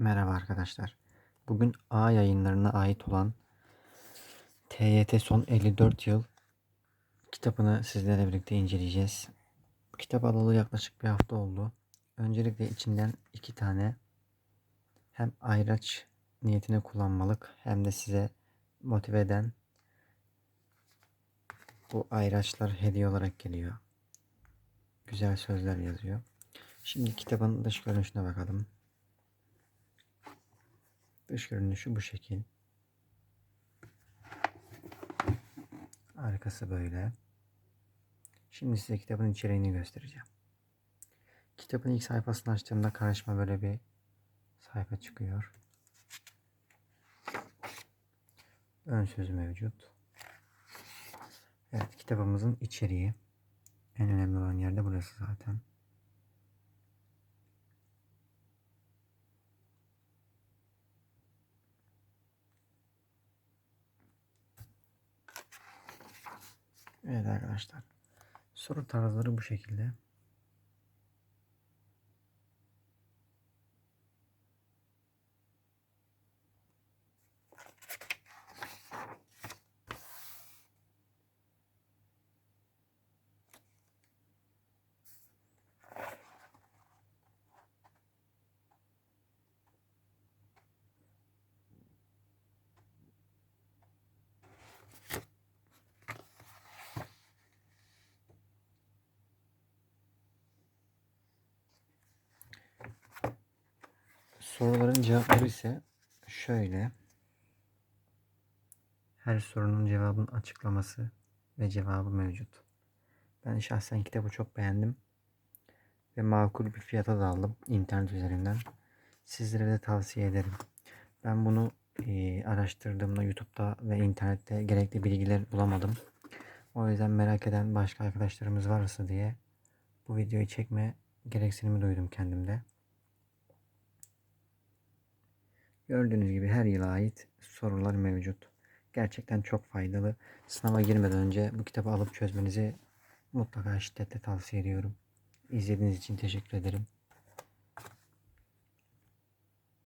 Merhaba arkadaşlar. Bugün A yayınlarına ait olan TYT son 54 yıl kitabını sizlerle birlikte inceleyeceğiz. Bu kitap alalı yaklaşık bir hafta oldu. Öncelikle içinden iki tane hem ayraç niyetine kullanmalık hem de size motive eden bu ayraçlar hediye olarak geliyor. Güzel sözler yazıyor. Şimdi kitabın dış görünüşüne bakalım. Dış görünüşü bu şekil. Arkası böyle. Şimdi size kitabın içeriğini göstereceğim. Kitabın ilk sayfasını açtığımda karşıma böyle bir sayfa çıkıyor. Ön sözü mevcut. Evet kitabımızın içeriği. En önemli olan yerde burası zaten. Evet arkadaşlar. Soru tarzları bu şekilde. Soruların cevapları ise şöyle. Her sorunun cevabının açıklaması ve cevabı mevcut. Ben şahsen kitabı çok beğendim. Ve makul bir fiyata da aldım internet üzerinden. Sizlere de tavsiye ederim. Ben bunu e, araştırdığımda YouTube'da ve internette gerekli bilgiler bulamadım. O yüzden merak eden başka arkadaşlarımız varsa diye bu videoyu çekme gereksinimi duydum kendimde. Gördüğünüz gibi her yıla ait sorular mevcut. Gerçekten çok faydalı. Sınava girmeden önce bu kitabı alıp çözmenizi mutlaka şiddetle tavsiye ediyorum. İzlediğiniz için teşekkür ederim.